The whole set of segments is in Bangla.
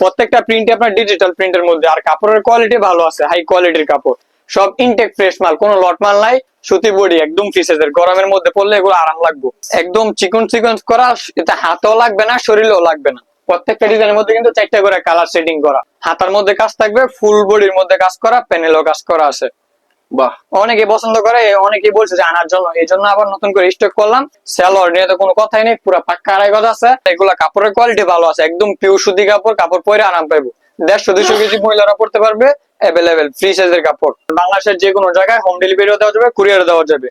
প্রত্যেকটা প্রিন্ট আপনার ডিজিটাল প্রিন্টের মধ্যে, আর কাপড়ের কোয়ালিটি ভালো আছে হাই কোয়ালিটির কাপড়। সব ইনটেক ফ্রেশ মাল, কোনো লট মাল নাই, সুতি বডি, একদম ফিসেজের গরমের মধ্যে পড়লে এগুলো আরাম লাগবে। একদম চিকন চিকন করা এটা হাতেও লাগবে না, শরীরেও লাগবে না। প্রত্যেকটা ডিজাইনের মধ্যে কিন্তু চারটা করে কালার সেটিং করা। হাতার মধ্যে কাজ থাকবে ফুল বডির মধ্যে কাজ করা প্যানেলও কাজ করা আছে। বাহ। অনেকে পছন্দ করে অনেকে বলছে যে আনার জন্য এই জন্য আবার নতুন করে স্টক করলাম। সেলর নিয়ে তো কোনো কথাই নেই, পুরো পাক্কা আড়াই গজ আছে। এগুলা কাপড়ের কোয়ালিটি ভালো আছে, একদম পিউ সুতি কাপড় কাপড় পরে আরাম পাইবো। দেড়শো দুশো কেজি মহিলারা পড়তে পারবে অ্যাভেলেবেল ফ্রি সাইজের কাপড়। বাংলাদেশের যে কোনো জায়গায় হোম ডেলিভারিও দেওয়া যাবে কুরিয়ার দেওয়া যাবে।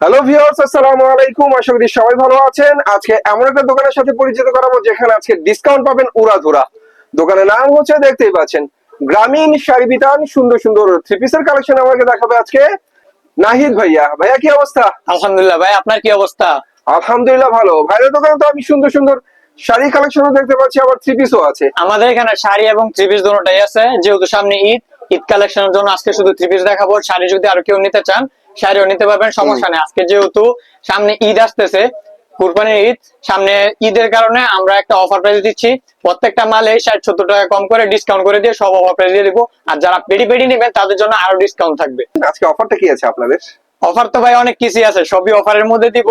হ্যালো ভিউয়ার্স আসসালামু আলাইকুম, আশা করি সবাই ভালো আছেন। আজকে এমন একটা দোকানের সাথে পরিচিত করাবো, যেখানে আজকে ডিসকাউন্ট পাবেন উড়াধুরা। দোকানের নাম হচ্ছে দেখতেই পাচ্ছেন। গ্রামীণ শাড়ি বিতান সুন্দর সুন্দর থ্রি পিসের কালেকশন আমাকে দেখাবে আজকে। নাহিদ ভাইয়া ভাইয়া কি অবস্থা? আলহামদুলিল্লাহ ভাই আপনার কি অবস্থা? আলহামদুলিল্লাহ ভালো। ভাইয়ের দোকানে তো আমি সুন্দর সুন্দর শাড়ি কালেকশনও দেখতে পাচ্ছি আবার থ্রি পিসও আছে। আমাদের এখানে শাড়ি এবং থ্রি পিস দুটোটাই আছে যেহেতু সামনে ঈদ ঈদ কালেকশনের জন্য আজকে শুধু থ্রি পিস দেখাবো। শাড়ি যদি আর কেউ নিতে চান শাড়িও নিতে পারবেন সমস্যা নেই। আজকে যেহেতু সামনে ঈদ আসতেছে কুরবানির ঈদ। সামনে ঈদের কারণে আমরা একটা অফার প্রাইস দিচ্ছি। প্রত্যেকটা মালে ষাট সত্তর টাকা কম করে ডিসকাউন্ট করে দিয়ে সব অফার প্রাইস দিয়ে দিব। আর যারা পেডি পেডি নেবেন তাদের জন্য আরও ডিসকাউন্ট থাকবে। আজকে অফারটা কি আছে আপনাদের? অফার তো ভাই অনেক কিছুই আছে সবই অফারের মধ্যে দিব।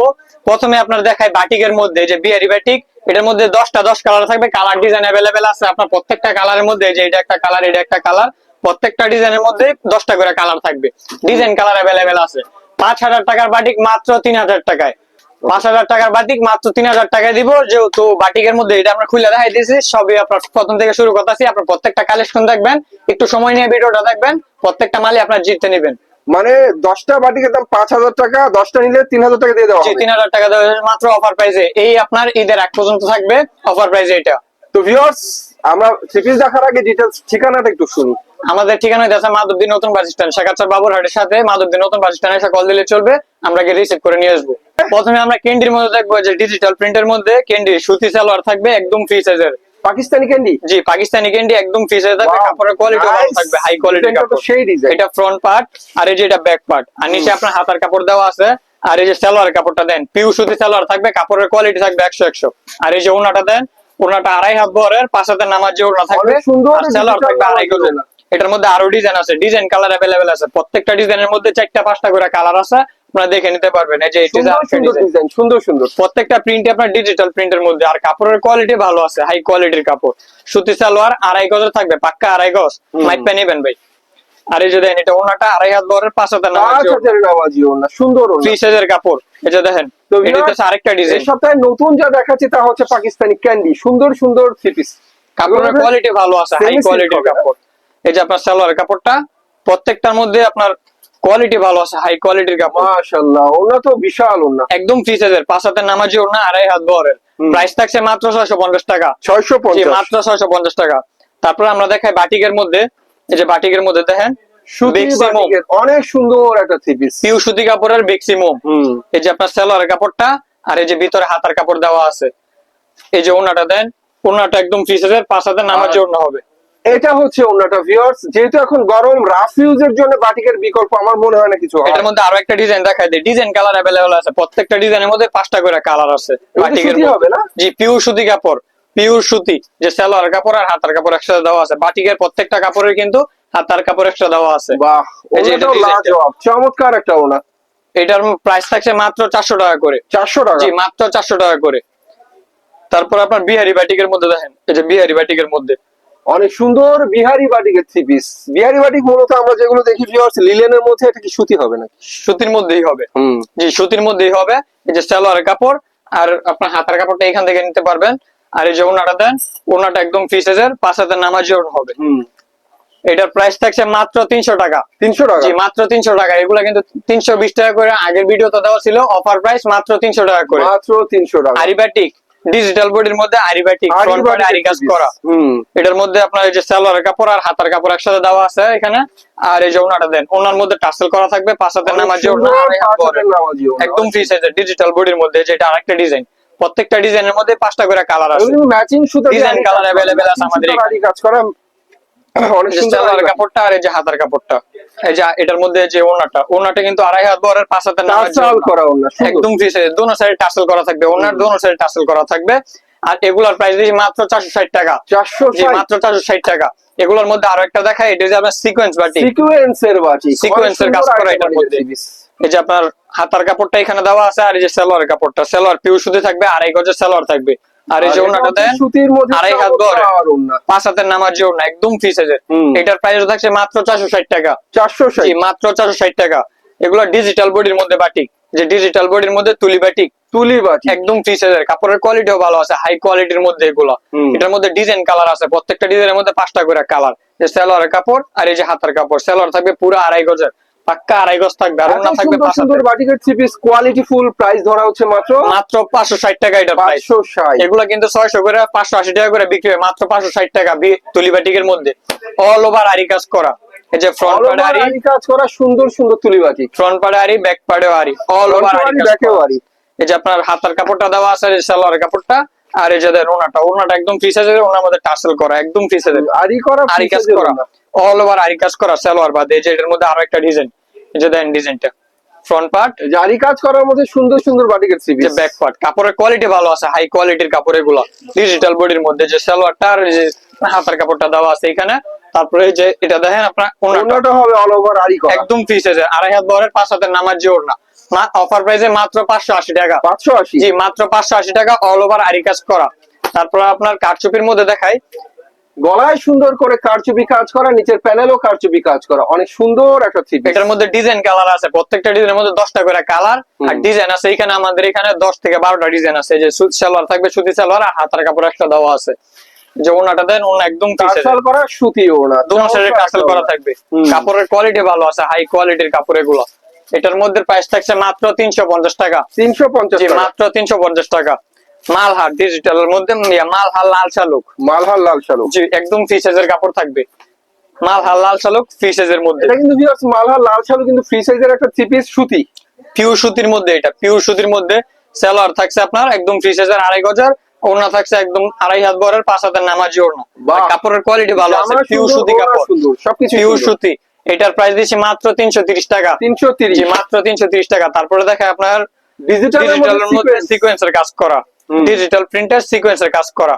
প্রথমে আপনার দেখায় বাটিকের মধ্যে যে বিহারি বাটিক এটার মধ্যে দশটা দশ কালার থাকবে। কালার ডিজাইন অ্যাভেলেবেল আছে আপনার প্রত্যেকটা কালারের মধ্যে যে এটা একটা কালার এটা একটা কালার প্রত্যেকটা ডিজাইনের মধ্যে দশটা করে কালার থাকবে। ডিজাইন কালার অ্যাভেলেবেল আছে। পাঁচ হাজার টাকার বাটিক মাত্র তিন হাজার টাকায়। পাঁচ হাজার টাকার বাটিক মাত্র তিন হাজার টাকা দিব। যেহেতু বাটিকের মধ্যে এটা আমরা খুলে দেখাই দিয়েছি সবই আপনার প্রথম থেকে শুরু করতেছি। আপনার প্রত্যেকটা কালেকশন দেখবেন একটু সময় নিয়ে ভিডিওটা দেখবেন প্রত্যেকটা মালই আপনার জিততে নেবেন। মানে দশটা বাটিকের দাম পাঁচ হাজার টাকা দশটা নিলে তিন হাজার টাকা দিয়ে দেওয়া তিন হাজার টাকা দেওয়া মাত্র অফার প্রাইসে এই আপনার ঈদের এক পর্যন্ত থাকবে অফার প্রাইসে এটা। তো ভিউয়ার্স আমরা থ্রি পিস দেখার আগে ডিটেলস ঠিকানাটা একটু শুনি আমাদের ঠিকানা আছে মাধবদী নতুন বাস স্ট্যান্ড শেখাচার বাবুরহাটের সাথে মাধবদী নতুন বাস স্ট্যান্ড এসে কল দিলে চলবে আমরা গিয়ে রিসিভ করে নিয়ে আসব। প্রথমে আমরা ক্যান্ডির মধ্যে দেখব যে ডিজিটাল প্রিন্টের মধ্যে ক্যান্ডি সুতি সালোয়ার থাকবে একদম ফ্রি সাইজের পাকিস্তানি ক্যান্ডি? জি পাকিস্তানি ক্যান্ডি একদম ফ্রি সাইজের থাকবে কাপড়ের কোয়ালিটি ভালো থাকবে হাই কোয়ালিটির কাপড়। সেই ডিজাইন এটা ফ্রন্ট পার্ট আর এই যে এটা ব্যাক পার্ট আর নিচে আপনার হাতার কাপড় দেওয়া আছে আর এই যে সালোয়ার কাপড়টা দেন পিউ সুতি সালোয়ার থাকবে কাপড়ের কোয়ালিটি থাকবে একশো একশো। আর এই যে ওনাটা দেন ওনাটা আড়াই হাত বহরের পাঁচ হাতের নামার যে ওনা থাকবে সুন্দর সালোয়ার থাকবে আড়াই। এটার মধ্যে আরও ডিজাইন আছে। ডিজাইন কালার অ্যাভেলেবেল আছে। প্রত্যেকটা ডিজাইনের মধ্যে চারটা পাঁচটা করে কালার আছে। আপনারা দেখে নিতে পারবেন। এই যে ডিজাইন সুন্দর সুন্দর প্রত্যেকটা প্রিন্ট আপনার ডিজিটাল প্রিন্টের মধ্যে। আর কাপড়ের কোয়ালিটি ভালো আছে হাই কোয়ালিটির কাপড়। সুতি সালোয়ার আড়াই গজের থাকবে পাক্কা আড়াই গজ। মাইক পে নেবেন ভাই। আর এই যে দেখেন এটা ওনাটা আড়াই হাত বরের পাঁচ হাতের নামাজ ওড়না। সুন্দর থ্রি সাইজের কাপড়। এই যে দেখেন আরেকটা ডিজাইন সপ্তাহে নতুন যা দেখাচ্ছি তা হচ্ছে পাকিস্তানি ক্যান্ডি। সুন্দর সুন্দর থ্রি পিস কাপড়ের কোয়ালিটি ভালো আছে হাই কোয়ালিটির কাপড়। এই যে আপনার সালোয়ার কাপড়টা প্রত্যেকটার মধ্যে আপনার কোয়ালিটি ভালো আছে হাই কোয়ালিটির কাপড়। মাশাআল্লাহ ওড়না তো বিশাল ওড়না। একদম ফ্রি সাইজের পাঁচ হাতের নামাজি ওড়না আড়াই হাত হুম। প্রাইস থাকছে মাত্র ছয়শো পঞ্চাশ টাকা। ছয়শো জি পঞ্চাশ মাত্র ছয়শো পঞ্চাশ টাকা। তারপর আমরা দেখাই বাটিকের মধ্যে এই যে বাটিকের মধ্যে দেখেন অনেক সুন্দর একটা থ্রি পিস পিউ সুতি কাপড়ের বেক্সিমম এই যে আপনার সালোয়ার কাপড়টা আর এই যে ভিতরে হাতার কাপড় দেওয়া আছে। এই যে ওনাটা দেন ওনাটা একদম ফ্রি সাইজের পাঁচ হাতের নামাজি ওড়না হবে। এটা হচ্ছে ওড়নাটা ভিউয়ার্স যেহেতু এখন গরম রাফ ইউজের জন্য বাটিকের বিকল্প আমার মনে হয় না কিছু এটার মধ্যে আরও একটা ডিজাইন দেখাই দিই। ডিজাইন কালার অ্যাভেলেবল আছে। প্রত্যেকটা ডিজাইনের মধ্যে পাঁচটা করে কালার আছে বাটিকের। হবে না? জি পিওর সুতি কাপড়। পিওর সুতি। যে সালোয়ার কাপড় আর হাতার কাপড় একসাথে দেওয়া আছে। বাটিকের প্রত্যেকটা কাপড়ের কিন্তু হাতার কাপড় এক্সট্রা দেওয়া আছে। বাহ এই যে এটা লাজবাব। চমৎকার একটা ওড়না এটার প্রাইস থাকছে মাত্র চারশো টাকা করে। চারশো টাকা। জি মাত্র চারশো টাকা করে। তারপর আপনার বিহারি বাটিকের মধ্যে দেখেন। এই যে বিহারি বাটিকের মধ্যে। অনেক সুন্দর বিহারি বাটিকের থ্রি পিস বিহারি বাটিক মূলত আমরা যেগুলো দেখি ভিউয়ার্স লিলেনের মধ্যে এটা কি সুতি হবে নাকি? সুতির মধ্যেই হবে। হুম। জি সুতির মধ্যেই হবে। এই যে সালোয়ার কাপড় আর আপনার হাতার কাপড়টা এখান থেকে নিতে পারবেন। আর এই যে ওনাটা দেন ওনাটা একদম ফ্রি সাইজের পাঁচ হাজার নামাজ হবে। হুম। এটার প্রাইস থাকছে মাত্র তিনশো টাকা। তিনশো টাকা? জি মাত্র তিনশো টাকা। এগুলা কিন্তু তিনশো বিশ টাকা করে আগের ভিডিওতে দেওয়া ছিল। অফার প্রাইস মাত্র তিনশো টাকা করে। মাত্র তিনশো টাকা। আরিবাটিক ডিজিটাল বডির মধ্যে আরিবাটিক আরি ফ্রন্ট পার্টে আরি কাজ করা। হুম। এটার মধ্যে আপনার এই যে সালোয়ার কাপড় আর হাতার কাপড় একসাথে দেওয়া আছে এখানে। আর এই যে ওনাটা দেন ওনার মধ্যে টাসেল করা থাকবে পাশাতে নামাজ। একদম ফ্রি সাইজের ডিজিটাল বডির মধ্যে যেটা আরেকটা ডিজাইন প্রত্যেকটা ডিজাইনের মধ্যে পাঁচটা করে কালার আছে। ম্যাচিং সুতা ডিজাইন কালার अवेलेबल আছে আমাদের। কাজ করা অনেক সুন্দর কাপড়টা আর এই যে হাতার কাপড়টা। এই যে এটার মধ্যে যে ওনাটা ওনাটা কিন্তু আড়াই হাত বরের পাঁচ হাতের নামার করা ওনা একদম ফ্রি সাইজ দোনো সাইডে টাসেল করা থাকবে ওনার দোনো সাইডে টাসেল করা থাকবে। আর এগুলার প্রাইস দিয়েছি মাত্র চারশো ষাট টাকা। চারশো মাত্র চারশো ষাট টাকা। এগুলোর মধ্যে আরও একটা দেখায় এটা যে আপনার সিকোয়েন্স বাটি। সিকোয়েন্সের বাটি। সিকোয়েন্সের কাজ করা এটার মধ্যে। এই যে আপনার হাতার কাপড়টা এখানে দেওয়া আছে আর এই যে সালোয়ার কাপড়টা সালোয়ার পিউ সুতি থাকবে আড়াই গজের সালোয়ার থাকবে। আর এই যে ওনাটা দেন সুতির মধ্যে আড়াই হাত বহরে। পাঁচ হাতের নামার যে ওনা একদম ফ্রি সাইজের এটার প্রাইস থাকছে মাত্র চারশো ষাট টাকা। চারশো ষাট। মাত্র চারশো ষাট টাকা। এগুলো ডিজিটাল বডির মধ্যে বাটিক যে ডিজিটাল বডির মধ্যে তুলি বাটিক তুলি একদম ফ্রি সাইজের কাপড়ের কোয়ালিটিও ভালো আছে হাই কোয়ালিটির মধ্যে এগুলো। এটার মধ্যে ডিজাইন কালার আছে প্রত্যেকটা ডিজাইনের মধ্যে পাঁচটা করে কালার যে সালোয়ারের কাপড় আর এই যে হাতার কাপড়। সালোয়ার থাকবে পুরো আড়াই গজের। পাক্কা আড়াই গজ থাকবে আর ওনা থাকবে পাঁচ সুন্দর। বাটিকের three piece quality full price ধরা হচ্ছে মাত্র মাত্র পাঁচশো ষাট টাকা প্রাইস ষাট। এগুলো কিন্তু ছয়শো করে পাঁচশো আশি টাকা করে বিক্রি হয় মাত্র পাঁচশো ষাট টাকা তুলি বাটিকের মধ্যে। অল ওভার আরি কাজ করা। এই যে ফ্রন্ট পাড়ে আরি কাজ করা সুন্দর সুন্দর তুলি ফ্রন্ট পাড়ে আরি ব্যাক পাড়েও আরি অল ওভার আরি ব্যাকেও আরি এই যে আপনার হাতার কাপড়টা দেওয়া আছে এই সালোয়ারের কাপড়টা আর এই যে ওনাটা ওনাটা একদম ফ্রি সাইজের ওনার মধ্যে টাসেল করা একদম ফ্রি সাইজের আরি করা আরি কাজ করা। অল ওভার আরি কাজ করা সালোয়ার বাদে এই যে এটার মধ্যে আরও একটা ডিজাইন এই যে ডিজাইনটা। ফ্রন্ট পার্ট আরি কাজ করার মধ্যে সুন্দর সুন্দর বাটিকের থ্রি যে ব্যাক পার্ট কাপড়ের কোয়ালিটি ভালো আছে হাই কোয়ালিটির কাপড় এগুলো। ডিজিটাল বডির মধ্যে যে সালোয়ারটা আর যে হাতার কাপড়টা দেওয়া আছে এখানে তারপরে যে এটা দেখেন আপনার ওনাটা। হবে অল ওভার আরি করা। একদম ফ্রি আড়াই হাত বহরের পাঁচ হাতের নামার যে ওড়না। অফার প্রাইসে মাত্র পাঁচশো আশি টাকা। পাঁচশো আশি? জি মাত্র পাঁচশো আশি টাকা অল ওভার আরি কাজ করা। তারপর আপনার কারচুপির মধ্যে দেখাই গলায় সুন্দর করে কারচুপি কাজ করা নিচের প্যানেলও কারচুপি কাজ করা। অনেক সুন্দর একটা থ্রি পিস এটার মধ্যে ডিজাইন কালার আছে প্রত্যেকটা ডিজাইনের মধ্যে দশটা করে কালার আর ডিজাইন আছে এখানে আমাদের এখানে দশ থেকে বারোটা ডিজাইন আছে। এই যে সুত সালোয়ার থাকবে সুতি সালোয়ার আর হাতার কাপড় একটা দেওয়া আছে। যে ওনাটা দেন ওনা একদম টার্সাল করা সুতি ওড়না। দোনো সাইডে চমৎকার টাসেল করা থাকবে। কাপড়ের কোয়ালিটি ভালো আছে হাই কোয়ালিটির কাপড় এগুলো। এটার মধ্যে প্রাইস থাকছে মাত্র তিনশো পঞ্চাশ টাকা। তিনশো পঞ্চাশ জি টাকা। মাত্র তিনশো পঞ্চাশ টাকা। মালহার ডিজিটালের মধ্যে মালহার লাল শালুক। মালহার লাল শালু জি একদম ফ্রি সাইজের কাপড় থাকবে। মালহার লাল শালুক ফ্রি সাইজের মধ্যে। এটা কিন্তু ভিউয়ার্স মালহার লাল শালু কিন্তু ফ্রি সাইজের একটা থ্রি পিস সুতি। পিওর সুতির মধ্যে এটা পিওর সুতির মধ্যে সালোয়ার থাকছে আপনার একদম ফ্রি সাইজের আড়াই গজার ওড়না থাকছে একদম আড়াই হাত বরের পাঁচ হাতের নামাজি ওড়না। কাপড়ের কোয়ালিটি ভালো আছে পিওর সুতি কাপড়। সবকিছু পিওর সুতি এটার প্রাইস দিচ্ছি মাত্র তিনশো তিরিশ টাকা। তিনশো তিরিশ। জি মাত্র তিনশো তিরিশ টাকা। তারপরে দেখে আপনার ডিজিটালের ডিজিটালের মধ্যে সিকোয়েন্সের কাজ করা। ডিজিটাল প্রিন্টার সিকোয়েন্সের কাজ করা।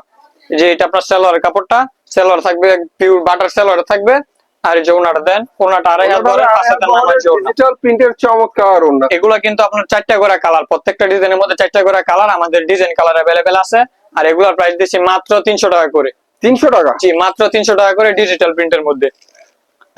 যে এটা আপনার সালোয়ারের কাপড়টা সালোয়ার থাকবে পিওর বাটার সালোয়ার থাকবে। আর যে ওনাটা দেন ওনাটা আড়াই হাত বরের পাঁচ হাতের নামাজি ওড়না ডিজিটাল প্রিন্টের চমৎকার ওড়না এগুলো কিন্তু আপনার চারটা করে কালার প্রত্যেকটা ডিজাইনের মধ্যে চারটা করে কালার আমাদের ডিজাইন কালার অ্যাভেলেবেল আছে। আর এগুলোর প্রাইস দিচ্ছি মাত্র তিনশো টাকা করে। তিনশো টাকা? জি মাত্র তিনশো টাকা করে ডিজিটাল প্রিন্টের মধ্যে।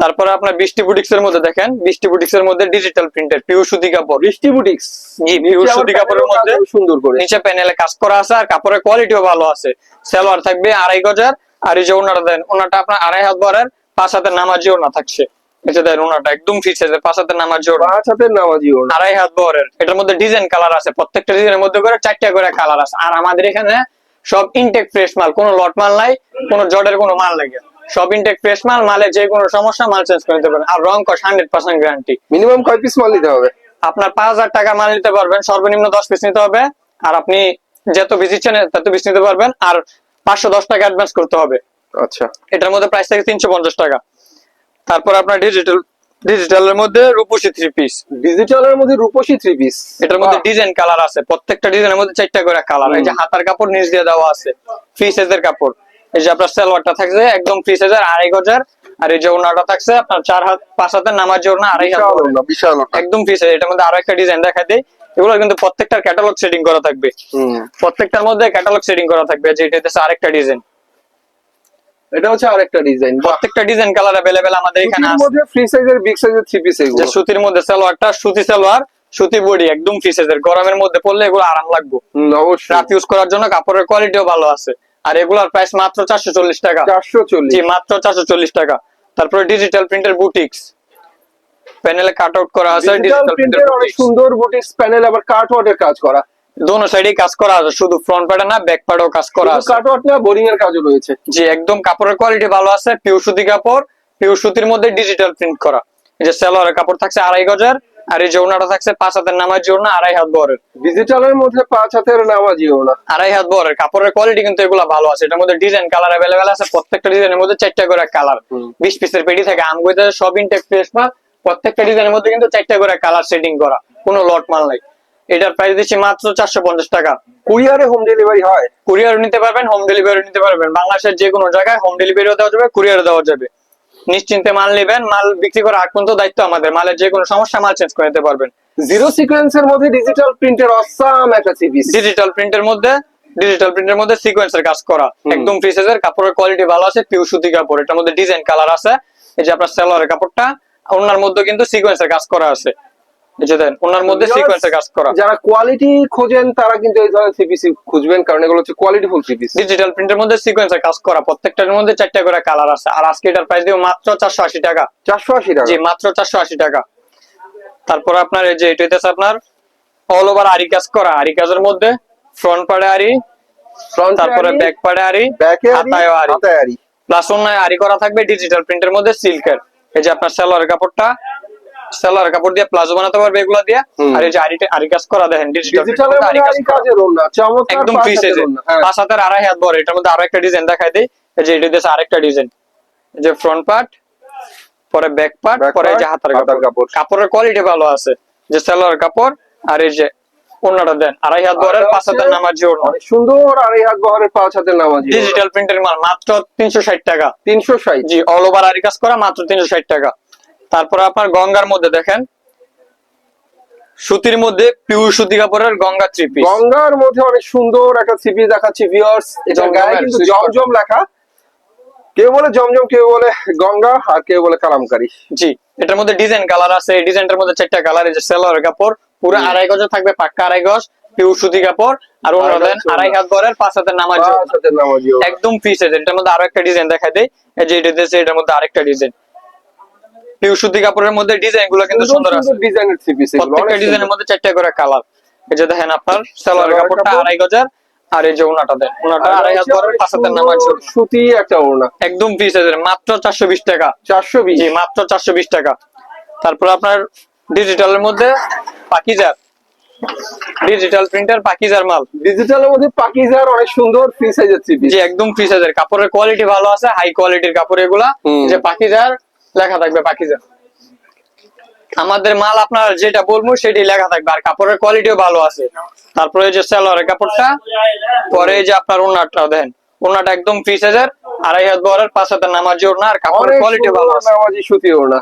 তারপরে আপনার বৃষ্টি বুটিক্স এর মধ্যে দেখেন বৃষ্টি বুটিক্স এর মধ্যে ডিজিটাল প্রিন্টের পিউ সুতি কাপড়। বৃষ্টি বুটিক্স? জি পিউ সুতি কাপড়ের মধ্যে সুন্দর করে। নিচে প্যানেলে কাজ করা আছে আর কাপড়ের কোয়ালিটিও ভালো আছে। সালোয়ার থাকবে আড়াই গজার আর এই যে ওনাটা দেন ওনাটা আপনার আড়াই হাত বরের পাঁচ হাতের নামাজি ওনা থাকছে। যে দেন ওনাটা একদম ফ্রি সাইজের পাঁচ হাতের নামাজি ওনা পাঁচ হাতের নামাজি ওড়না আড়াই হাত বহরের এটার মধ্যে ডিজাইন কালার আছে প্রত্যেকটা ডিজাইনের মধ্যে করে চারটা করে কালার আছে। আর আমাদের এখানে সব ইনটেক ফ্রেশ মাল কোনো লট মাল নাই কোনো জটের কোনো মাল লাগে সব ইনটেক ফ্রেশ মাল মালে যে কোনো সমস্যা মাল চেঞ্জ করে পারেন আর রং কস হান্ড্রেড পার্সেন্ট গ্যারান্টি মিনিমাম কয় পিস মাল নিতে হবে? আপনার পাঁচ হাজার টাকা মাল নিতে পারবেন সর্বনিম্ন দশ পিস নিতে হবে। আর আপনি যত পিস ইচ্ছেন তত পিস নিতে পারবেন আর পাঁচশো দশ টাকা অ্যাডভান্স করতে হবে। আচ্ছা। এটার মধ্যে প্রাইস থাকে তিনশো পঞ্চাশ টাকা। তারপর আপনার ডিজিটাল ডিজিটালের মধ্যে রূপসী থ্রি পিস ডিজিটালের মধ্যে রূপসী থ্রি পিস এটার মধ্যে ডিজাইন কালার আছে। প্রত্যেকটা ডিজাইনের মধ্যে চারটা করে কালার এই যে হাতার কাপড় নিচ দিয়ে দেওয়া আছে। ফ্রি সাইজের কাপড়। এই যে আপনার সালোয়ারটা থাকছে একদম ফ্রি সাইজের আড়াই গজার। আর এই যে ওনাটা থাকছে আপনার চার হাত পাঁচ হাতের নামার জন্য আড়াই হাত বিশাল একদম ফ্রি সাইজ এটার মধ্যে আরও একটা ডিজাইন দেখা দেয় এগুলো কিন্তু প্রত্যেকটার ক্যাটালগ সেটিং করা থাকবে। প্রত্যেকটার মধ্যে ক্যাটালগ সেটিং করা থাকবে যে এটা হচ্ছে আরেকটা ডিজাইন এটা হচ্ছে আরেকটা ডিজাইন প্রত্যেকটা ডিজাইন কালার অ্যাভেলেবেল আমাদের এখানে আছে। মধ্যে ফ্রি সাইজের বিগ সাইজের থ্রি পিস এগুলো। সুতির মধ্যে সালোয়ারটা সুতি সালোয়ার সুতি বডি একদম ফ্রি সাইজের গরমের মধ্যে পড়লে এগুলো আরাম লাগবে। অবশ্যই। রাত ইউজ করার জন্য কাপড়ের কোয়ালিটিও ভালো আছে। আর এগুলার প্রাইস মাত্র চারশো চল্লিশ টাকা। চারশো চল্লিশ। মাত্র চারশো চল্লিশ টাকা। তারপরে ডিজিটাল প্রিন্টের বুটিক্স প্যানেলে কাট আউট করা আছে ডিজিটাল প্রিন্টের অনেক সুন্দর বুটিক্স প্যানেল আবার কাট কাটওয়ার্টের কাজ করা। দোনো সাইডে কাজ করা আছে শুধু ফ্রন্ট প্যাডে না ব্যাক প্যাডেও কাজ করা আছে। কাটওয়ার্ট না বোরিং এর কাজও রয়েছে। জি একদম কাপড়ের কোয়ালিটি ভালো আছে পিওর সুতি কাপড় পিওর সুতির মধ্যে ডিজিটাল প্রিন্ট করা। এই যে সালোয়ারের কাপড় থাকছে আড়াই গজার আর এই যে ওনাটা থাকছে পাঁচ হাতের নামার জন্য আড়াই হাত বরের। ডিজিটালের মধ্যে পাঁচ হাতের নামাজি ওনা আড়াই হাত বরের। কাপড়ের কোয়ালিটি কিন্তু এগুলা ভালো আছে। এটার মধ্যে ডিজাইন কালার অ্যাভেলেবেল আছে প্রত্যেকটা ডিজাইনের মধ্যে চারটা করে কালার বিশ পিসের পেটি থাকে আমগুইতে সব ইনটেক ফ্রেশ মাল প্রত্যেকটা ডিজাইনের মধ্যে কিন্তু চারটা করে কালার সেটিং করা। কোনো লট মাল নাই। এটার প্রাইস দিচ্ছি মাত্র চারশো পঞ্চাশ টাকা। কুরিয়ারে হোম ডেলিভারি হয়? কুরিয়ার নিতে পারবেন হোম ডেলিভারি নিতে পারবেন। বাংলাদেশের যে কোনো জায়গায় হোম ডেলিভারিও দেওয়া যাবে কুরিয়ার দেওয়া যাবে। নিশ্চিন্তে মাল নেবেন মাল বিক্রি করার আগ পর্যন্ত দায়িত্ব আমাদের। মালের যে কোনো সমস্যা মাল চেঞ্জ করে দিতে পারবেন। জিরো সিকোয়েন্সের মধ্যে ডিজিটাল প্রিন্টের অসাম একটা সিপিস ডিজিটাল প্রিন্টের মধ্যে ডিজিটাল প্রিন্টের মধ্যে সিকোয়েন্সের কাজ করা। একদম ফ্রি সাইজের কাপড়ের কোয়ালিটি ভালো আছে পিউ সুতি কাপড়। এটার মধ্যে ডিজাইন কালার আছে। এই যে আপনার সেলোয়ারের কাপড়টা ওনার মধ্যে কিন্তু সিকোয়েন্সের কাজ করা আছে। ওনার মধ্যে সিকোয়েন্সের কাজ করা। যারা কোয়ালিটি খোঁজেন তারা কিন্তু এই ধরনের সিপিসি খুঁজবেন কারণ এগুলো হচ্ছে সিপিস ডিজিটাল প্রিন্টের মধ্যে সিকোয়েন্সের কাজ করা প্রত্যেকটার মধ্যে চারটা করে কালার আছে। আর আজকে এটার প্রাইস দিব মাত্র চারশো আশি টাকা। চারশো আশি টাকা। জি মাত্র চারশো আশি টাকা। তারপর আপনার এই যে এটা হইতেছে আপনার অল ওভার আরি কাজ করা। আরি কাজের মধ্যে ফ্রন্ট পাড়ে আরি তারপরে ব্যাক পাড়ে আরি হাতায় আরি। প্লাস অন্যায় আরি করা থাকবে ডিজিটাল প্রিন্টের মধ্যে সিল্কের এই যে আপনার সালোয়ার কাপড়টা সালোয়ার কাপড় দিয়ে প্লাজো বানাতে পারবে এগুলো দিয়ে। আর এই যে আরিটা আরি কাজ করা দেখেন ডিজিটাল আরি চমৎকার একদম ফ্রি হ্যাঁ। পাঁচ হাতের আড়াই হাত বড় এটার মধ্যে আরও একটা ডিজাইন দেখাই দিই। এই যে এটা দিয়েছে আরেকটা ডিজাইন যে ফ্রন্ট পার্ট পরে ব্যাক পার্ট পরে এই যে হাতার কাপড়। কাপড়। কাপড়ের কোয়ালিটি ভালো আছে। যে সেলার কাপড় আর এই যে ওন্নাটা দেন আড়াই হাত বড় পাঁচ হাতের যে ওড়না। সুন্দর আড়াই হাত বহরের পাঁচ হাতের নামাজি ডিজিটাল প্রিন্টের মাল মাত্র তিনশো ষাট টাকা। তিনশো ষাট। জি অল ওভার আরি কাজ করা মাত্র তিনশো ষাট টাকা। তারপরে আপনার গঙ্গার মধ্যে দেখেন সুতির মধ্যে পিওর সুতি কাপড়ের গঙ্গা থ্রি পিস গঙ্গার মধ্যে অনেক সুন্দর একটা সিপি দেখাচ্ছি ভিউয়ার্স এটা গায়ে কিন্তু জমজম লেখা। কেউ বলে জমজম কেউ বলে গঙ্গা আর কেউ বলে কালামকারী। জি এটার মধ্যে ডিজাইন কালার আছে এই ডিজাইনটার মধ্যে চারটা কালার এই যে সেলোয়ার কাপড় পুরো। আড়াই গজে থাকবে পাক্কা আড়াই গজ পিওর সুতি কাপড় আর অন্য দেন আড়াই হাত বরের পাঁচ হাতের নামাজ। একদম সাইজ এটার মধ্যে আরও একটা ডিজাইন দেখাই দেই। এই যে এটা এটার মধ্যে আরেকটা ডিজাইন সুতি কাপড়ের মধ্যে ডিজাইনগুলো কিন্তু সুন্দর আছে। ডিজাইনের প্রত্যেকটা ডিজাইনের মধ্যে চারটা করে কালার এই যে দেখেন আপনার সেলোয়ার কাপড়টা আড়াই গজার আর এই যে ওনাটা দেন। ওনাটা আড়াই হাত নামাজ সুতি একটা ওড়না। একদম ফ্রি সাইজের মাত্র চারশো বিশ টাকা। চারশো বিশ? জি মাত্র চারশো বিশ টাকা। তারপর আপনার ডিজিটালের মধ্যে পাকিজার। ডিজিটাল প্রিন্টার পাকিজার মাল। ডিজিটালের মধ্যে পাকিজার অনেক সুন্দর ফ্রি সাইজের সিপি যে একদম ফ্রি সাইজের কাপড়ের কোয়ালিটি ভালো আছে হাই কোয়ালিটির কাপড় এগুলা। যে পাকিজার লেখা থাকবে পাকিজার আমাদের মাল আপনার যেটা বলব সেটাই লেখা থাকবে আর কাপড়ের কোয়ালিটিও ভালো আছে। তারপরে যে সালোয়ারের কাপড়টা পরে যে আপনার ওনাটা দেখেন ওনাটা একদম ফ্রি সাইজের আড়াই হাত বরের পাঁচ হাতের নামাজি ওনা আর কাপড়ের কোয়ালিটি ভালো আছে। নামাজি সুতি ওড়না।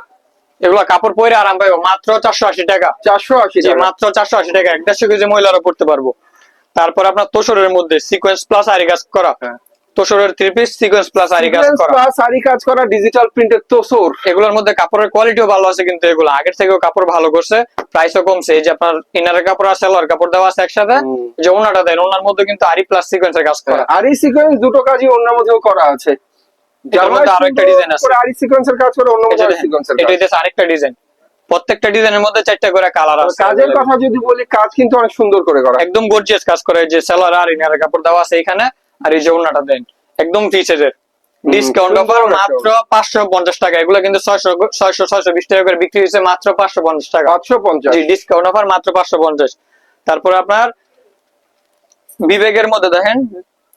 এগুলো কাপড় পরে আরাম পাইবো মাত্র চারশো আশি টাকা। চারশো আশি টাকা। মাত্র চারশো আশি টাকা এক দেড়শো কেজি মহিলারা পড়তে পারব। তারপর আপনার তোষরের মধ্যে সিকোয়েন্স প্লাস আরি কাজ করা হ্যাঁ। তোষরের থ্রি পিস সিকোয়েন্স প্লাস আরি কাজ করা। প্লাস আরি কাজ করা ডিজিটাল তোসর এগুলোর মধ্যে কাপড়ের কোয়ালিটিও ভালো আছে কিন্তু এগুলো। আগের থেকেও কাপড় ভালো করছে প্রাইসও কমছে। এই যে আপনার ইনারের কাপড় আর সেলোয়ার কাপড় দেওয়া আছে একসাথে যে ওনাটা দেন ওনার মধ্যে কিন্তু আরি প্লাস সিকোয়েন্সের কাজ করা। আর এই সিকোয়েন্স দুটো কাজই অন্যের মধ্যেও করা আছে। আরও ডিজাইন আরি সিকোয়েন্সের কাজ করে অন্য মধ্যে দেখেন, সিকোয়েন্সের কাজ। হইতেছে আরেকটা ডিজাইন প্রত্যেকটা ডিজাইনের মধ্যে চারটা করে কালার আছে কাজের কথা যদি বলি কাজ কিন্তু অনেক সুন্দর করে করা। একদম গর্জিয়াস কাজ করে যে সেলার আর ইনারের কাপড় দেওয়া আছে এখানে। আর এই যে ওনাটা দেন একদম ফিচারের ডিসকাউন্ট অফার মাত্র পাঁচশো পঞ্চাশ টাকা। এগুলো কিন্তু ছয়শো ছয়শো ছয়শো বিশ টাকা করে বিক্রি হয়েছে মাত্র পাঁচশো পঞ্চাশ টাকা। পাঁচশো পঞ্চাশ? জি ডিসকাউন্ট অফার মাত্র পাঁচশো পঞ্চাশ। তারপর আপনার বিবেকের মধ্যে দেখেন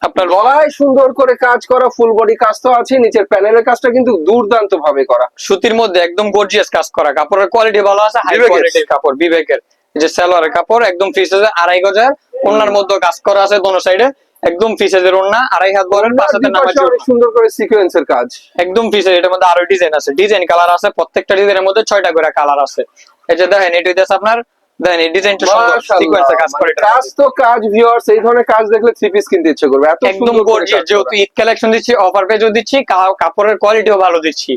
আপনার গলায় সুন্দর করে কাজ করা ফুল বডি কাজ তো আছে নিচের প্যানেলের কাজটা কিন্তু দুর্দান্ত ভাবে করা। সুতির মধ্যে একদম গর্জিয়াস কাজ করা। কাপড়ের কোয়ালিটি ভালো আছে হাই কোয়ালিটির কাপড় বিবেকের। যে সালোয়ারের কাপড় একদম ফ্রি সাইজের আড়াই গজার। ওনার মধ্যে কাজ করা আছে দোনো সাইডে একদম ফ্রি সাইজের ওন্না আড়াই হাত বরের হাতের নামাজ সুন্দর করে সিকোয়েন্সের কাজ। একদম ফ্রি এটার মধ্যে আরও ডিজাইন আছে। ডিজাইন কালার আছে প্রত্যেকটা ডিজাইনের মধ্যে ছয়টা করে কালার আছে। এই যে দেখেন এটা হইতেছে আপনার দেখেন এই ডিজাইনটা সুন্দর সিকোয়েন্সের কাজ করে মাশাআল্লাহ, কাজ তো কাজ ভিউয়ার্স এই ধরনের কাজ দেখলে থ্রি পিস কিনতে ইচ্ছে করবে। এত একদম গর্জিয়াস যেহেতু ঈদ কালেকশন দিচ্ছি অফার পেজও দিচ্ছি কাপড়ের কোয়ালিটিও ভালো দিচ্ছি।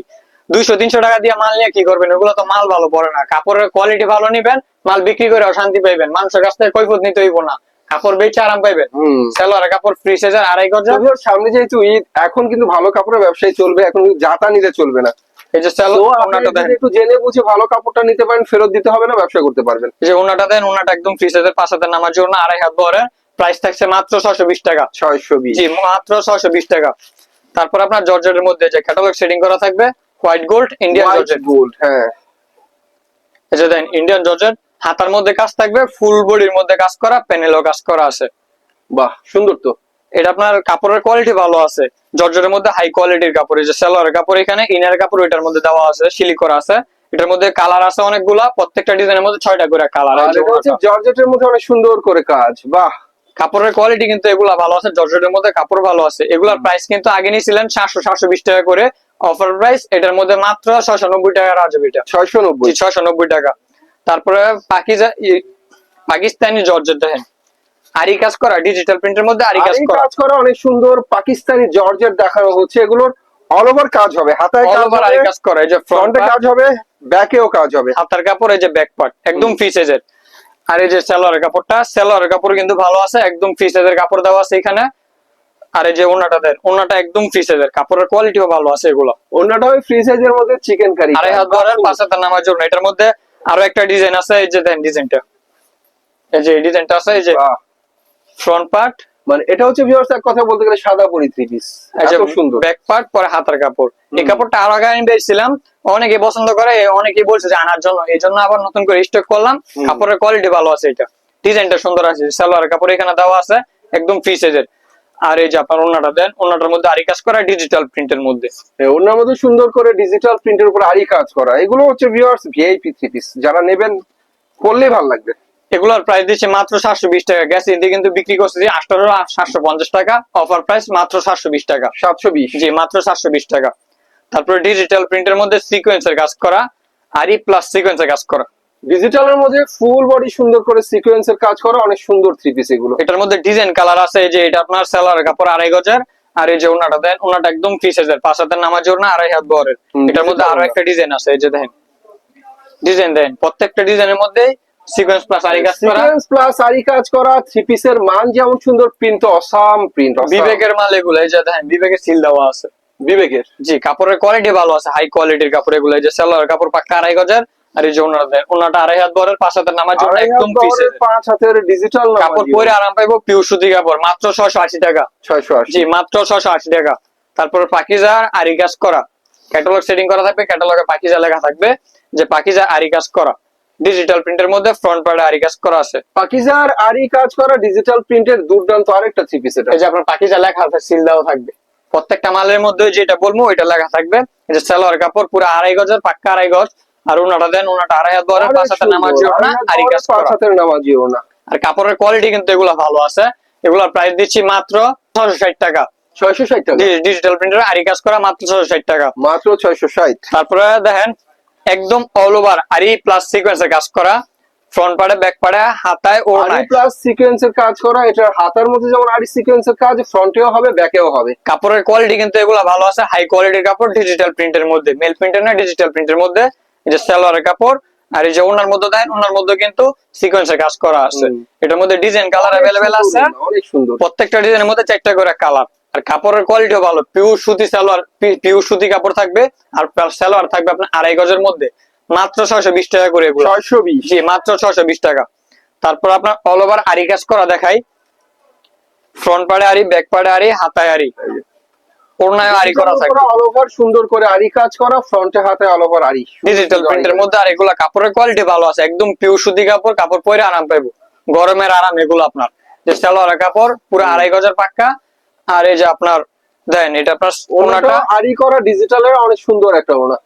দুইশো তিনশো টাকা দিয়ে মাল নিয়ে কি করবেন? ওগুলো তো মাল ভালো পড়ে না। কাপড়ের কোয়ালিটি ভালো নিবেন মাল বিক্রি করে শান্তি পাইবেন। মানুষের কাছ থেকে কৈফত নিতে হইব না। কাপড় বেচে আরাম পাইবেন। সেলোয়ার কাপড় ফ্রি সাইজের আড়াই গজ। সামনে যেহেতু ঈদ এখন কিন্তু ভালো কাপড়ের ব্যবসায় চলবে এখন কিন্তু জাতা নিলে চলবে না। এই যে দেন একটু জেনে বুঝে ভালো কাপড়টা নিতে পারেন ফেরত দিতে হবে না ব্যবসা করতে পারবেন। এই যে ওনাটা দেন ওনাটা একদম ফ্রি সাইজের পাঁচ হাতের নামার জন্য আড়াই হাত বহরে। প্রাইস থাকছে মাত্র বিশ টাকা। ছয়শো বিশ। জি মাত্র ছয়শো বিশ টাকা। তারপর আপনার জর্জেটের মধ্যে যে ক্যাটালগ সেটিং করা থাকবে white gold Indian georgette. Gold হ্যাঁ। এই যে দেখেন ইন্ডিয়ান জর্জেট। হাতার মধ্যে কাজ থাকবে ফুল বডির মধ্যে কাজ করা প্যানেলও কাজ করা আছে। বাহ সুন্দর তো। এটা আপনার কাপড়ের কোয়ালিটি ভালো আছে। জর্জেটের মধ্যে হাই কোয়ালিটির কাপড় এই যে সেলোয়ারের কাপড় এখানে ইনার কাপড় এটার মধ্যে দেওয়া আছে সিলিক করা আছে। এটার মধ্যে কালার আছে অনেকগুলা প্রত্যেকটা ডিজাইনের মধ্যে ছয়টা করে কালার আছে জর্জেটের মধ্যে অনেক সুন্দর করে কাজ বাহ। কাপড়ের কোয়ালিটি কিন্তু এগুলা ভালো আছে জর্জেটের মধ্যে কাপড় ভালো আছে। এগুলার প্রাইস কিন্তু আগে নিয়েছিলেন সাতশো সাতশো বিশ টাকা করে। অফার প্রাইস এটার মধ্যে মাত্র ছয়শো নব্বই টাকা রাজবে এটা ছয়শো নব্বই। ছয়শো নব্বই টাকা। তারপরে পাকিস্তানি জর্জেট দেখেন আরি কাজ করা ডিজিটাল প্রিন্টের মধ্যে আরি কাজ করা। কাজ করা অনেক সুন্দর পাকিস্তানি জর্জেট দেখানো হচ্ছে এগুলোর অল ওভার কাজ হবে। হাতায় কাজ হবে আরি কাজ করা এই যে ফ্রন্ট কাজ হবে ব্যাকেও কাজ হবে। হাতার কাপড় এই যে ব্যাক পার্ট একদম ফ্রি সাইজের আর এই যে সালোয়ারের কাপড়টা সালোয়ারের কাপড় কিন্তু ভালো আছে একদম ফ্রি সাইজের কাপড় দেওয়া আছে এখানে। আর এই যে ওনাটা দেন ওনাটা একদম ফ্রি সাইজের কাপড়ের কোয়ালিটিও ভালো আছে এগুলো। অন্যটা ওই ফ্রি সাইজের মধ্যে চিকেন কারি আড়াই হাত বহরের পাঁচ হাতের নামার জন্য এটার মধ্যে আরও একটা ডিজাইন আছে এই যে দেন ডিজাইনটা। এই যে ডিজাইনটা আছে এই যে ফ্রন্ট পার্ট মানে এটা হচ্ছে ভিউয়ার্স এক কথা বলতে গেলে সাদা পরি থ্রি পিস এত সুন্দর। ব্যাক পার্ট পরে হাতার কাপড়। এই কাপড়টা আরও আগে আমি বেচছিলাম অনেকে পছন্দ করে অনেকেই বলছে যে আনার জন্য এই জন্য আবার নতুন করে স্টক করলাম। কাপড়ের কোয়ালিটি ভালো আছে এটা। ডিজাইনটা সুন্দর আছে সালোয়ার কাপড় এখানে দেওয়া আছে একদম ফ্রি সাইজের আর এই যে আপনার ওনাটা দেন ওনাটার মধ্যে আরি কাজ করা ডিজিটাল প্রিন্টের মধ্যে। হ্যাঁ, ওনার মধ্যে সুন্দর করে ডিজিটাল প্রিন্টের উপর আরি কাজ করা। এগুলো হচ্ছে ভিউয়ার্স ভিআইপি থ্রি পিস যারা নেবেন পড়লেই ভালো লাগবে। এগুলোর প্রাইস দিচ্ছে মাত্র সাতশো বিশ টাকা। গ্যাস এদিকে কিন্তু বিক্রি করছে যে আঠারো সাতশো পঞ্চাশ টাকা। অফার প্রাইস মাত্র সাতশো বিশ টাকা। সাতশো বিশ। জি মাত্র সাতশো বিশ টাকা। তারপরে ডিজিটাল প্রিন্টের মধ্যে সিকোয়েন্সের কাজ করা আরি প্লাস সিকোয়েন্সের কাজ করা। ডিজিটালের মধ্যে ফুল বডি সুন্দর করে সিকোয়েন্সের কাজ করা অনেক সুন্দর থ্রি পিস এগুলো। এটার মধ্যে ডিজাইন কালার আছে যে এটা আপনার সেলার কাপড় আড়াই গজের আর এই যে ওনাটা দেন ওনাটা একদম ফ্রি সাইজের পাঁচ হাতের নামাজ না আড়াই হাত বহরের হুম, এটার মধ্যে আরও একটা ডিজাইন আছে এই যে দেখেন। ডিজাইন দেন প্রত্যেকটা ডিজাইনের মধ্যে সিকোয়েন্স প্লাস আড়াই কাজ করা। সিকোয়েন্স প্লাস আরি কাজ করা থ্রি পিসের মান যেমন সুন্দর প্রিন্ট অসাম প্রিন্ট বিবেকের মাল এগুলো এই যে দেখেন বিবেকের সিল দেওয়া আছে। বিবেকের। জি কাপড়ের কোয়ালিটি ভালো আছে হাই কোয়ালিটির কাপড় এগুলো এই যে সেলার কাপড় পাক্কা আড়াই গজের আর এই যে ওনাটা দেন ওনাটা আড়াই হাত বহরের পাঁচ হাতের নামাজ আড়াই একদম ফ্রি পাঁচ হাতের ডিজিটাল কাপড় পরে আরাম পাইবো পিউ সুতি কাপড় মাত্র ছয়শো আশি টাকা। ছয়শো আশি। জি মাত্র ছশো আশি টাকা। তারপর পাকিজা আরি কাজ করা। ক্যাটালগ সেটিং করা থাকবে ক্যাটালগে পাকিজা লেখা থাকবে যে পাকিজা আরি কাজ করা। ডিজিটাল প্রিন্টের মধ্যে ফ্রন্ট পার্টে আরি কাজ করা আছে। পাকিজার আরি কাজ করা ডিজিটাল প্রিন্টের দুর্দান্ত আরেকটা থ্রি পিস এটা। এই যে আপনার পাকিজা লেখা আছে সিল দেওয়া থাকবে। প্রত্যেকটা মালের মধ্যে যেটা বলব ওইটা লেখা থাকবে। যে সালোয়ার কাপড় পুরো আড়াই গজের পাক্কা আড়াই গজ। আর ওনাটা দেন ওনাটা আড়াই হাত বহরের পাঁচ হাতের নামাজ না হাত কাজ পাঁচ করা হাতের নামাজিও না। আর কাপড়ের কোয়ালিটি কিন্তু এগুলো ভালো আছে। এগুলোর প্রাইস দিচ্ছি মাত্র ছশো ষাট টাকা। ছয়শো ষাট টাকা? ডিজিটাল প্রিন্টার আরি কাজ করা মাত্র ছশো ষাট টাকা। মাত্র ছয়শো ষাট। তারপরে দেখেন একদম অল ওভার আরি প্লাস সিকোয়েন্সের কাজ করা। ফ্রন্ট পাড়ে ব্যাক পাড়ে হাতায় ও আরি প্লাস সিকোয়েন্সের কাজ করা এটার হাতার মধ্যে যেমন আরি সিকোয়েন্সের কাজ ফ্রন্টেও হবে ব্যাকেও হবে। কাপড়ের কোয়ালিটি কিন্তু এগুলো ভালো আছে হাই কোয়ালিটির কাপড় ডিজিটাল প্রিন্টের মধ্যে। মেল প্রিন্টের না ডিজিটাল প্রিন্টের মধ্যে। সালোয়ারের কাপড় আর এই যে ওনার মধ্যে দেন ওনার মধ্যে কিন্তু সিকোয়েন্সের কাজ করা আছে। এটার মধ্যে ডিজাইন কালার অ্যাভেলেবেল আছে। প্রত্যেকটা ডিজাইনের মধ্যে চারটা করে কালার আর কাপড়ের কোয়ালিটিও ভালো। পিওর সুতি সালোয়ার পিওর সুতি কাপড় থাকবে আর সালোয়ার থাকবে আপনার আড়াই গজের মধ্যে। মাত্র ছয়শো বিশ টাকা করে এগুলো। ছয়শো বিশ। জি মাত্র ছয়শো বিশ টাকা। তারপর আপনার অল ওভার আরি কাজ করা দেখাই। ফ্রন্ট পাড়ে আরি ব্যাক পাড়ে আরি হাতায় আরি ওড়নায় আরি করা থাকবে। অল ওভার সুন্দর করে আরি কাজ করা ফ্রন্টে হাতে অল ওভার আরি ডিজিটাল প্রিন্টের মধ্যে আর এগুলা কাপড়ের কোয়ালিটি ভালো আছে। একদম পিওর সুতি কাপড় কাপড় পরে আরাম পাইবো। গরমের আরাম এগুলো আপনার। যে সালোয়ার কাপড় পুরো আড়াই গজের পাক্কা। আর এই যে আপনার দেন এটা আপনার ওনাটা। ওনাটা আরি করা ডিজিটালের অনেক সুন্দর একটা ওনা।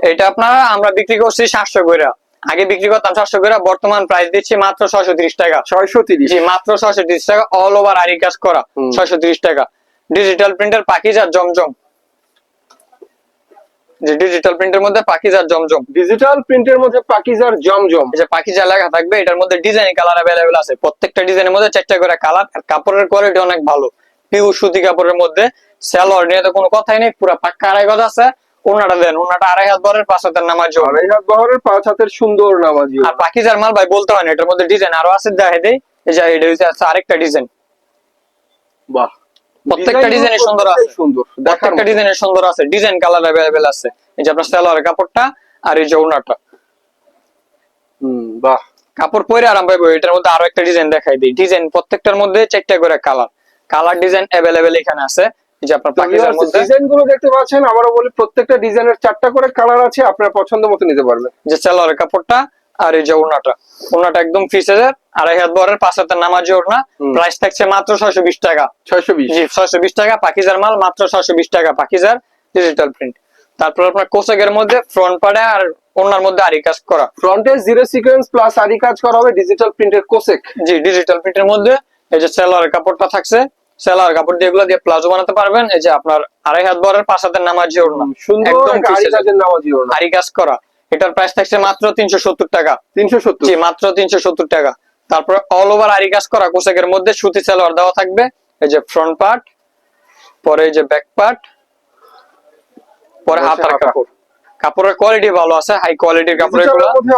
এটা আপনার আমরা বিক্রি করছি সাতশো করে আগে বিক্রি করতাম সাতশো করে বর্তমান প্রাইস দিচ্ছি মাত্র ছয়শো তিরিশ টাকা। ছয়শো তিরিশ। মাত্র ছয়শো তিরিশ টাকা অল ওভার আরি কাজ করা। ছয়শো তিরিশ টাকা। ডিজিটাল প্রিন্টার পাকিজার জমজম যে ডিজিটাল প্রিন্টের মধ্যে পাকিজার জমজম ডিজিটাল প্রিন্টের মধ্যে পাকিজার জমজম এই যে পাকিজা লেখা থাকবে এটার মধ্যে ডিজাইন কালার অ্যাভেলেবেল আছে। প্রত্যেকটা ডিজাইনের মধ্যে চারটা করে কালার আর কাপড়ের কোয়ালিটি অনেক ভালো। পিউ সুতি কাপড়ের মধ্যে সেলর নিয়ে তো কোনো কথাই নেই পুরো পাক্কা আড়াই গজ আছে। ওনাটা দেন ওনাটা আড়াই হাত বরের পাঁচ হাতের নামাজ আড়াই হাত বহরের পাঁচ হাতের সুন্দর নামাজি আর পাকিজার মাল ভাই বলতে হয় না এটার মধ্যে ডিজাইন আরও আছে দেখে দেই। এই যে এটা হচ্ছে আরেকটা ডিজাইন বাহ। প্রত্যেকটা সুন্দর আছে। সুন্দর প্রত্যেকটা সুন্দর আছে। ডিজাইন কালার আছে। এই যে আপনার কাপড়টা আর এই যে ওনাটা হুম বাহ। কাপড় পরে আরাম পাইবো। এটার মধ্যে আরও একটা ডিজাইন দেখাই দিই। ডিজাইন প্রত্যেকটার মধ্যে চারটা করে কালার কালার ডিজাইন অ্যাভেলেবেল এখানে আছে। যে আপনার পাকিজার মধ্যে। ডিজাইনগুলো দেখতে পাচ্ছেন। আবারও বলি প্রত্যেকটা ডিজাইনের চারটা করে কালার আছে। আপনার পছন্দ মতো নিতে পারবেন। যে সালোয়ারের কাপড়টা আর এই যে ওড়নাটা। ওড়নাটা একদম ফিসেজের আড়াই হাত বরের পাঁচ হাতের নামাজি ওড়না। প্রাইস থাকছে মাত্র ছয়শো বিশ টাকা। ছয়শো বিশ? জি ছয়শো বিশ টাকা পাকিজার মাল মাত্র ছয়শো বিশ টাকা পাকিজার ডিজিটাল প্রিন্ট তারপর আপনার কোসেকের মধ্যে ফ্রন্ট পাড়ে আর ওনার মধ্যে আরি কাজ করা। ফ্রন্টে জিরো সিকোয়েন্স প্লাস আরি কাজ করা হবে ডিজিটাল প্রিন্টের কোসেক। জি ডিজিটাল প্রিন্টের মধ্যে এই যে সেলারের কাপড়টা থাকছে সেলার কাপড় দিয়ে এগুলো দিয়ে প্লাজো বানাতে পারবেন। এই যে আপনার আড়াই হাত বরের পাঁচ হাতের নামাজি ওড়না। সুন্দর আরি কাজের নামাজি ওড়না। আরি কাজ করা। এটার প্রাইস থাকছে মাত্র তিনশো সত্তর টাকা। তিনশো সত্তর? মাত্র তিনশো সত্তর টাকা। তারপরে অল ওভার আরি কাজ করা কোসেকের মধ্যে সুতি সালোয়ার দেওয়া থাকবে। এই যে ফ্রন্ট পার্ট পরে এই যে ব্যাক পার্ট পরে হাতার কাপড়। কাপড়ের কোয়ালিটি ভালো আছে হাই কোয়ালিটির কাপড়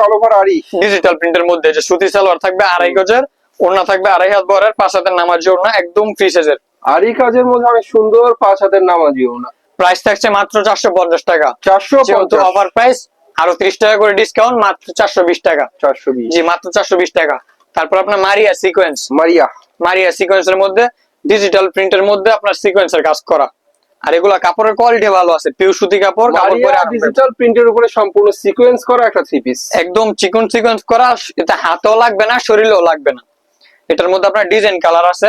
অল ওভার আরি। ডিজিটাল প্রিন্টের মধ্যে যে সুতি সালোয়ার থাকবে আড়াই গজের ওড়না থাকবে আড়াই হাত বরের পাঁচ হাতের নামাজ ওড়না একদম ফ্রি সাইজের আরি কাজের মধ্যে অনেক সুন্দর পাঁচ হাতের নামাজি ওড়না। প্রাইস থাকছে মাত্র চারশো পঞ্চাশ টাকা। চারশো অফার প্রাইস আরও ত্রিশ টাকা করে ডিসকাউন্ট মাত্র চারশো বিশ টাকা। চারশো বিশ। জি মাত্র চারশো বিশ টাকা। তারপর আপনার মারিয়া সিকোয়েন্স মারিয়া। মারিয়া সিকোয়েন্সের মধ্যে ডিজিটাল প্রিন্টের মধ্যে আপনার সিকোয়েন্সের কাজ করা। আর এগুলা কাপড়ের কোয়ালিটি ভালো আছে পিউ সুতি কাপড় কাপড় পরে। ডিজিটাল প্রিন্টের উপরে সম্পূর্ণ সিকোয়েন্স করা একটা থ্রি পিস একদম চিকন সিকোয়েন্স করা এটা হাতেও লাগবে না শরীরেও লাগবে না। এটার মধ্যে আপনার ডিজাইন কালার আছে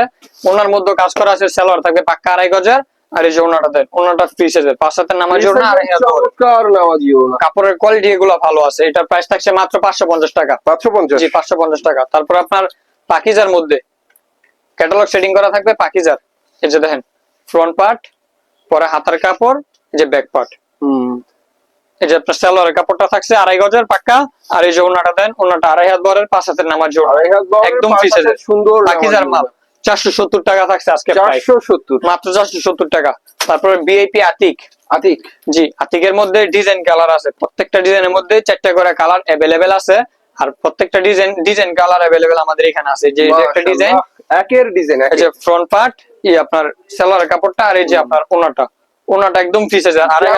ওনার মধ্যে কাজ করা আছে সালোয়ার থাকবে পাক্কা আড়াই গজের। আর এই যে ওনাটা দেন ওনাটা ফ্রি সাইজের পাঁচ হাতের নামাজ ওনা চমৎকার নামাজি কাপড়ের কোয়ালিটি এগুলো ভালো আছে। এটার প্রাইস থাকছে মাত্র পাঁচশো পঞ্চাশ টাকা। পাঁচশো পঞ্চাশ? জি পাঁচশো পঞ্চাশ টাকা। তারপর আপনার পাকিজার মধ্যে ক্যাটালগ সেটিং করা থাকবে পাকিজার। এই যে দেখেন ফ্রন্ট পার্ট পরে হাতার কাপড় যে ব্যাক পার্ট হুম। এই যে আপনার সালোয়ারের কাপড়টা থাকছে আড়াই গজের পাক্কা। আর এই যে ওনাটা দেন ওনাটা আড়াই হাত বরের পাঁচ হাতের নামাজ জোড়া একদম ফ্রি সাইজের সুন্দর পাকিজার মাল। চারশো সত্তর টাকা থাকছে আজকে চারশো সত্তর? মাত্র চারশো সত্তর টাকা। তারপরে বিআইপি আতিক আতিক জি আতিকের মধ্যে ডিজাইন কালার আছে। প্রত্যেকটা ডিজাইনের মধ্যে চারটা করে কালার অ্যাভেলেবেল আছে। আর প্রত্যেকটা ডিজাইন ডিজাইন কালার অ্যাভেলেবেল আমাদের এখানে আছে। যে একটা ডিজাইন একের ডিজাইন এই যে ফ্রন্ট পার্ট ই আপনার সেলার কাপড়টা আর এই যে আপনার ওনাটা। ওনাটা একদম ফ্রি সাইজ হাতের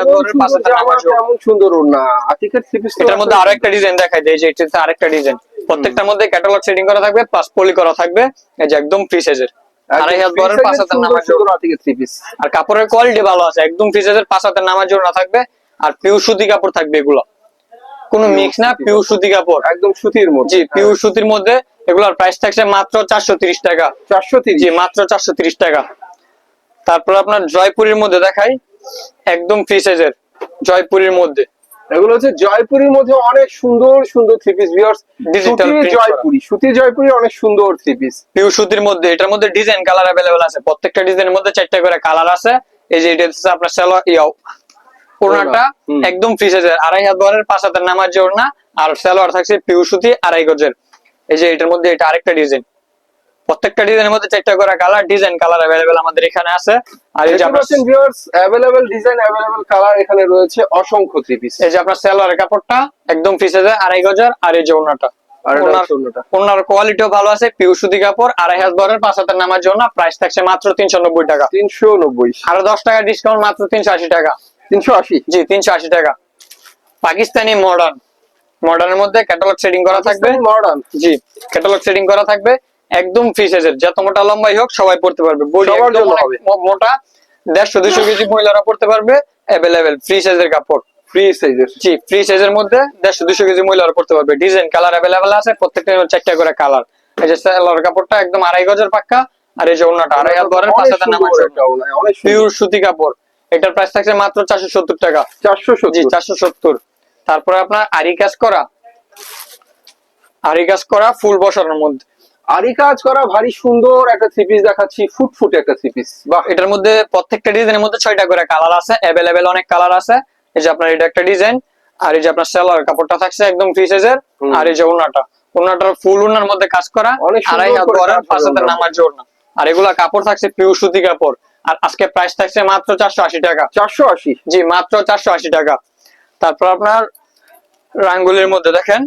নামাজ জোড়া। কেমন সুন্দর ওড়না। আতিকের থ্রি পিস এটার মধ্যে আরও একটা ডিজাইন দেখাই দেয় যে এটাতে আরেকটা ডিজাইন প্রত্যেকটার মধ্যে ক্যাটালগ সেটিং করা থাকবে প্লাস পলি করা থাকবে এই যে একদম ফ্রি সাইজের আড়াই হাত বরের পাঁচ হাতের আর কাপড়ের কোয়ালিটি ভালো আছে একদম ফ্রি সাইজের পাঁচ হাতের নামাজ জোড়া থাকবে আর পিউ সুতি কাপড় থাকবে এগুলো। কোনো মিক্স না পিউ সুতি কাপড়। একদম সুতির মধ্যে। জি পিউ সুতির মধ্যে এগুলোর প্রাইস থাকছে মাত্র চারশো তিরিশ টাকা। চারশো জি মাত্র চারশো তিরিশ টাকা। তারপর আপনার জয়পুরের মধ্যে দেখাই একদম ফ্রি সাইজের জয়পুরের মধ্যে। এগুলো হচ্ছে জয়পুরের মধ্যে অনেক সুন্দর সুন্দর থ্রি পিস ভিউয়ার্স সুতির জয়পুরি সুতির জয়পুরি অনেক সুন্দর থ্রি পিস পিউ সুতির মধ্যে এটার মধ্যে ডিজাইন কালার অ্যাভেলেবেল আছে। প্রত্যেকটা ডিজাইনের মধ্যে চারটা করে কালার আছে। এই যে এটা হচ্ছে আপনার সেলো ইয়াও ওড়নাটা একদম ফ্রি সাইজের আড়াই হাত বরের পাঁচ হাতের নামাজ যে ওড়না আর সালোয়ার থাকছে পিউ সুতি আড়াই গজের। এই যে এটার মধ্যে এটা আরেকটা ডিজাইন প্রত্যেকটা ডিজাইনের মধ্যে চারটা করে কালার ডিজাইন কালার অ্যাভেলেবেল আমাদের এখানে আছে। আর এই যে আপনার viewers available design available colour এখানে রয়েছে অসংখ্য থ্রি পিস এই যে আপনার সালোয়ারের কাপড়টা একদম ফ্রি সাইজের আড়াই গজের আর এই যে ওনার। ওনার কোয়ালিটিও ভালো আছে পিউ সুতি কাপড় আড়াই বরের পাঁচ হাতের নামার জন্য প্রাইস থাকছে মাত্র তিনশো নব্বই টাকা। তিনশো নব্বই। আরও দশ টাকা ডিসকাউন্ট মাত্র তিনশো আশি টাকা। তিনশো আশি? জি তিনশো আশি টাকা। পাকিস্তানি মডার্ন মডার্নের মধ্যে ক্যাটালগ সেটিং করা থাকবে। মডার্ন জি ক্যাটালগ সেটিং করা থাকবে। একদম ফ্রি সাইজের যত মোটা লম্বাই হোক সবাই পড়তে পারবে। সবার জন্য হবে। মোটা দেড়শো দুশো কেজি মহিলারা পড়তে পারবে অ্যাভেলেবেল ফ্রি সাইজের কাপড়। ফ্রি সাইজের জি ফ্রি সাইজের মধ্যে দেড়শো দুশো কেজি মহিলারা পড়তে পারবে। ডিজাইন কালার অ্যাভেলেবেল আছে প্রত্যেকটা চারটা করে কালার এই যে সালোয়ার কাপড়টা একদম আড়াই গজের পাক্কা আর এই যে আড়াই হাত বরের পাঁচ হাতের নামাজ অনেক পিওর সুতি কাপড়। এটার প্রাইস থাকছে মাত্র চারশো সত্তর টাকা। চারশো জি চারশো সত্তর। তারপরে আপনার আরি কাজ করা। আরি কাজ করা ফুল বসানোর মধ্যে। আরি কাজ করা ভারী সুন্দর একটা থ্রি পিস দেখাচ্ছি ফুট ফুট একটা থ্রি পিস বাহ। এটার মধ্যে প্রত্যেকটা ডিজাইনের মধ্যে ছয়টা করে কালার আছে অ্যাভেলেবেল অনেক কালার আছে। এই যে আপনার এটা একটা ডিজাইন আর এই যে আপনার সেলার কাপড়টা থাকছে একদম ফ্রি সাইজের আর এই যে ওনাটা ওনাটার ফুল ওনার মধ্যে কাজ করা আড়াই হাত বড় পাঁচ হাতের নামার জন্য আর এগুলা কাপড় থাকছে পিওর সুতি কাপড়। আর আজকে প্রাইস থাকছে মাত্র চারশো আশি টাকা। চারশো আশি। জি মাত্র চারশো আশি টাকা। তারপর আপনার রাঙ্গুলির মধ্যে দেখেন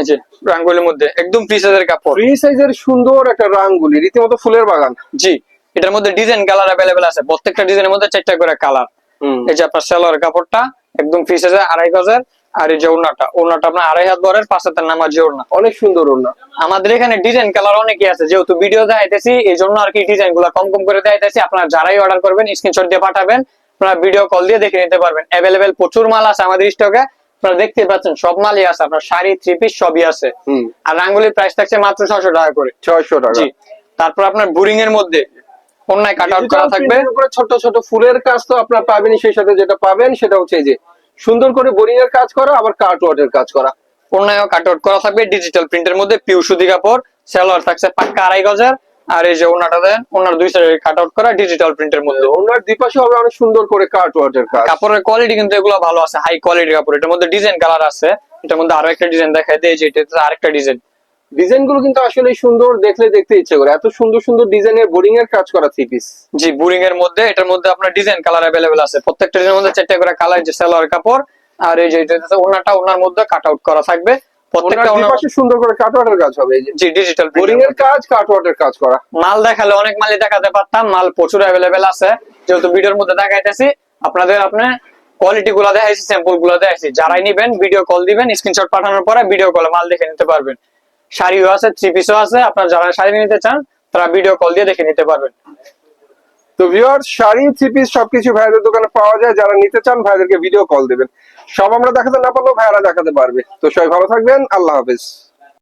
এই রাঙ্গুলির মধ্যে একদম ফ্রি সাইজের কাপড়। ফ্রি সাইজের সুন্দর একটা রাঙ্গুলি রীতিমতো ফুলের বাগান। জি এটার মধ্যে ডিজাইন কালার অ্যাভেলেবেল আছে। প্রত্যেকটা ডিজাইনের মধ্যে চারটা করে কালার এই যে আপনার সেলোয়ার কাপড়টা একদম ফ্রি সাইজের আড়াই গজের আর এই যে ওড়নাটা ওড়নাটা আপনার আড়াই হাত বরের পাঁচ হাতের নামার যে ওড়না। অনেক সুন্দর ওড়না। আমাদের এখানে ডিজাইন কালার অনেকই আছে যেহেতু ভিডিও দেখাইতেছি এই জন্য আর কি ডিজাইনগুলা কম কম করে দেখাইতেছি। আপনারা যারাই অর্ডার করবেন স্ক্রিনশট দিয়ে পাঠাবেন। আপনারা ভিডিও কল দিয়ে দেখে নিতে পারবেন। অ্যাভেলেবেল প্রচুর মাল আছে আমাদের স্টকে আপনারা দেখতে পাচ্ছেন সব মালই আছে আপনার শাড়ি থ্রি পিস সবই আছে। আর রাঙ্গুলির প্রাইস থাকছে মাত্র ছশো টাকা করে। ছয়শো টাকা। তারপর আপনার বুরিং এর মধ্যে অন্যায় কাট আউট করা থাকবে। ছোট ছোট ফুলের কাজ তো আপনার পাবেনই সেই সাথে যেটা পাবেন সেটা হচ্ছে যে সুন্দর করে বোরিং এর কাজ করা আবার কার্ট ওয়ার্ডের কাজ করা। অন্যায় কাট আউট করা থাকবে ডিজিটাল প্রিন্টের মধ্যে পিউ সুতি কাপড় সেলোয়ার থাকছে পাক্কা আড়াই গজার আর এই যে ওনাটা দেন ওনার দুই সাইডে কাট আউট করা ডিজিটাল প্রিন্টের মধ্যে। ওনার দুপাশে হবে অনেক সুন্দর করে কার্ট ওয়ার্ডের কাজ। কাপড়ের কোয়ালিটি কিন্তু এগুলো ভালো আছে হাই কোয়ালিটির কাপড়। এটার মধ্যে ডিজাইন কালার আছে এটার মধ্যে আরও একটা ডিজাইন দেখাই দেয় যে এটা আরেকটা ডিজাইন ডিজাইনগুলো কিন্তু আসলে সুন্দর দেখলে দেখতে ইচ্ছে করে। এত সুন্দর সুন্দর ডিজাইনের বোরিং এর কাজ করা থ্রি পিস জি বুরিং এর মধ্যে এটার মধ্যে আপনার ডিজাইন কালার অ্যাভেলেবেল আছে। প্রত্যেকটা ডিজাইনের মধ্যে চারটা করে কালার যে সেলোয়ার কাপড় আর এই যে এটা ওনাটা ওনার মধ্যে কাট আউট করা থাকবে। প্রত্যেকটা দুপাশে সুন্দর করে কার্ট ওয়ার্ডের কাজ হবে এই যে জি ডিজিটাল বোরিং এর কাজ কার্ট কাজ করা। মাল দেখালে অনেক মালই দেখাতে পারতাম মাল প্রচুর আছে। যেহেতু ভিডিওর মধ্যে দেখাইতেছি আপনাদের আপনার কোয়ালিটি গুলা দেখাইছি স্যাম্পলগুলা দেখাইছি। যারাই নিবেন ভিডিও কল দিবেন স্ক্রিনশট পাঠানোর পরে ভিডিও কলে মাল দেখে নিতে পারবেন। শাড়িও আছে থ্রি পিসও আছে আপনার যারা শাড়ি নিতে চান তারা ভিডিও কল দিয়ে দেখে নিতে পারবেন। তো ভিউয়ার্স শাড়ি থ্রি পিস সবকিছু ভাইদের দোকানে পাওয়া যায় যারা নিতে চান ভাইদেরকে ভিডিও কল দিবেন। সব আমরা দেখাতে না পারলেও ভাইয়ারা দেখাতে পারবে। তো সবাই ভালো থাকবেন আল্লাহ হাফেজ।